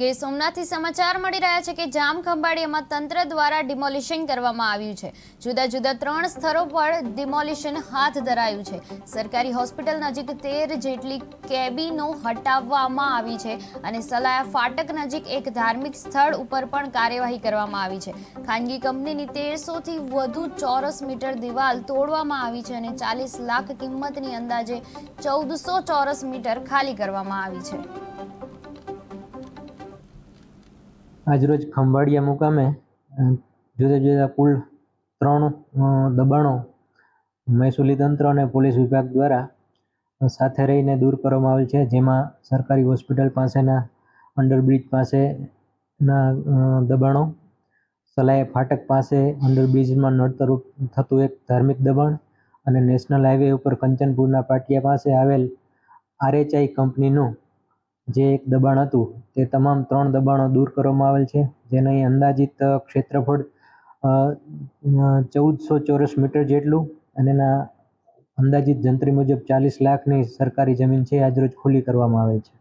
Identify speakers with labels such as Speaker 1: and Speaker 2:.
Speaker 1: ગીર સોમનાથથી સમાચાર મળી રહ્યા છે કે જામ ખંભાળિયામાં તંત્ર દ્વારા ડિમોલિશન કરવામાં આવ્યું છે. જુદા જુદા ત્રણ સ્થળો પર ડિમોલિશન હાથ ધરાયું છે. સરકારી હોસ્પિટલ નજીક તેર જેટલી કેબિનો હટાવવામાં આવી છે અને સલાયા ફાટક નજીક એક ધાર્મિક સ્થળ ઉપર પણ કાર્યવાહી કરવામાં આવી છે. ખાનગી કંપનીની તેરસોથી વધુ ચોરસ મીટર દિવાલ તોડવામાં આવી છે અને ચાલીસ લાખ કિંમતની અંદાજે ચૌદસો ચોરસ મીટર ખાલી કરવામાં આવી છે.
Speaker 2: આજરોજ ખંભાળિયા મુકામે જુદા જુદા કુલ ત્રણ દબાણો મહેસૂલી તંત્ર અને પોલીસ વિભાગ દ્વારા સાથે રહીને દૂર કરવામાં આવેલ છે. જેમાં સરકારી હોસ્પિટલ પાસેના અંડરબ્રિજ પાસેના દબાણો, સલાય ફાટક પાસે અંડરબ્રિજમાં નડતરૂપ થતું એક ધાર્મિક દબાણ અને નેશનલ હાઈવે ઉપર કંચનપુરના પાટિયા પાસે આવેલ આરએચઆઈ કંપનીનું જે એક દબાણ હતું, તે તમામ ત્રણ દબાણો દૂર કરવામાં આવેલ છે, જેની અંદાજિત ક્ષેત્રફળ ચૌદસો ચોરસ મીટર જેટલું અને એના અંદાજિત જંત્રી મુજબ ચાલીસ લાખની સરકારી જમીન છે આજરોજ ખુલ્લી કરવામાં આવે છે.